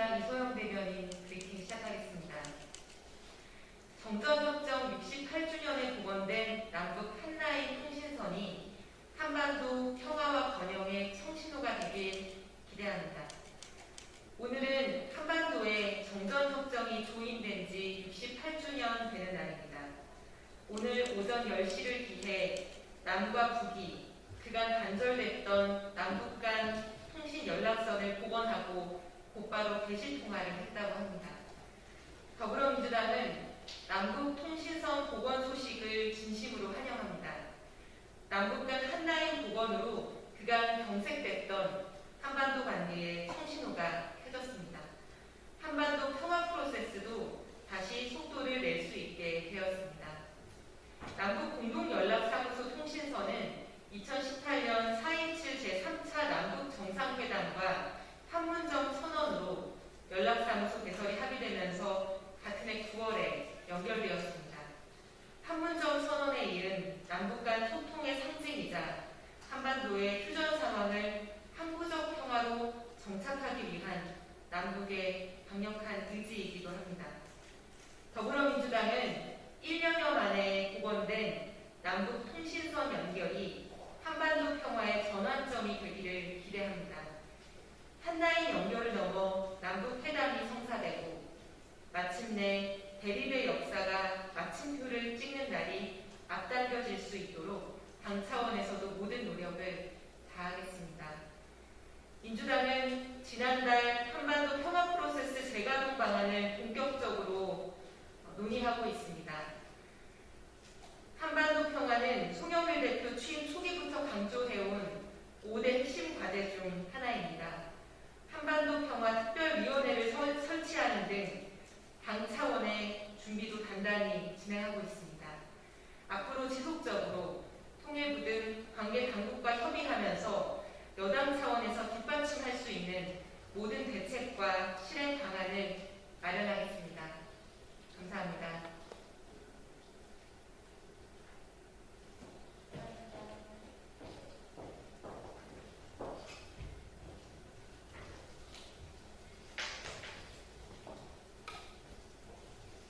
더불어민주당 이소영 대변인 브리핑 시작하겠습니다. 정전협정 68주년에 복원된 남북 한라인 통신선이 한반도 평화와 번영의 청신호가 되길 기대합니다. 오늘은 한반도에 정전협정이 조인된 지 68주년 되는 날입니다. 오늘 오전 10시를 기해 남과 북이 그간 단절됐던 남북 간 통신 연락선을 복원하고 곧바로 대신 통화를 했다고 합니다. 더불어민주당은 남북 통신선 복원 소식을 진심으로 환영합니다. 남북 정부의 휴전 상황을 항구적 평화로 정착하기 위한 남북의 강력한 의지이기도 합니다. 더불어민주당은 1년여 만에 복원된 남북 통신선 연결이 한반도 평화의 전환점이 되기를 기대합니다. 한나의 연결을 넘어 남북 회담이 성사되고 마침내 대립의 역사가 마침표를 찍는 날이 앞당겨질 수 있도록 당 차원에서도 모든 노력을 다하겠습니다. 민주당은 지난달 한반도 평화 프로세스 재가동 방안을 본격적으로 논의하고 있습니다. 한반도 평화는 송영일 대표 취임 초기부터 강조해온 5대 핵심 과제 중 하나입니다. 한반도 평화 특별위원회를 설, 설치하는 등 당 차원의 준비도 단단히 진행하고 있습니다. 앞으로 지속